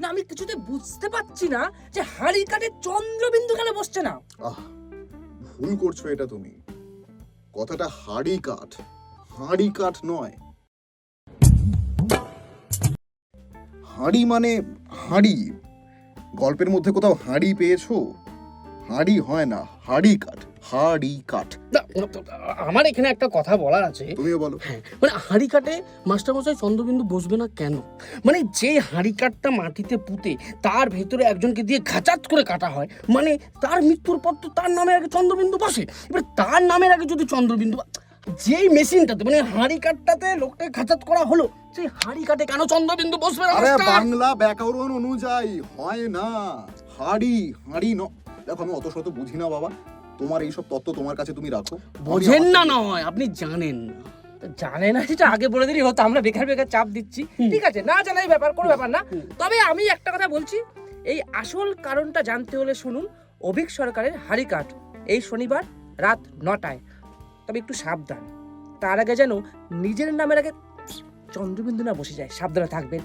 না, আমি কিছুতে বুঝতে পারছি না যে হাড়ি কাটে চন্দ্রবিন্দু কেন বসছে না। আহ, ভুল করছ এটা তুমি। কথাটা হাড়ি কাঠ। হাড়ি কাঠ নয়। হাড়ি মানে হাড়ি। গল্পের মধ্যে কোথাও হাড়ি পেয়েছ? হাড়ি হয় না হাড়ি কাঠ হাড়ি কাঠ। না, আমার এখানে একটা কথা বলার আছে। তুমিও বলো। হ্যাঁ মানে হাঁড়ি কাটে মাস্টারমশাই চন্দ্রবিন্দু বসবে না কেন? মানে যে হাঁড়ি কাঠটা মাটিতে পুঁতে তার ভেতরে একজনকে দিয়ে খাচাত করে কাটা হয় মানে তার মৃত্যুর পর তো তার নামে আগে চন্দ্রবিন্দু বসে। এবার তার নামের আগে যদি চন্দ্রবিন্দু বা- যেই মেশিনটাতে মানে হাঁড়ি কাঠটাতে লোকটাকে খাচাত করা হলো সেই হাঁড়ি কাটে কেন চন্দ্রবিন্দু বসবে না আরে মাস্টার? বাংলা ব্যাকরণ অনুযায়ী হয় না। হাড়ি হাড়ি ন দেখো আমি অত শত বুঝি না বাবা। তোমার এইসব তত্ত্ব তোমার কাছে তুমি রাখো। বোঝেন না নয় আপনি জানেন না। জানে না যেটা আগে বলে দিলেই হতো আমরা বেকার বেকার চাপ দিচ্ছি। ঠিক আছে না জানাই ব্যাপার কোনো ব্যাপার না। তবে আমি একটা কথা বলছি এই আসল কারণটা জানতে হলে শুনুন অভিক সরকারের হাড়িকাঠ এই শনিবার রাত নটায়। তবে একটু সাবধান তার আগে যেন নিজের নামের আগে চন্দ্রবিন্দু না বসে যায় সাবধানে থাকবেন।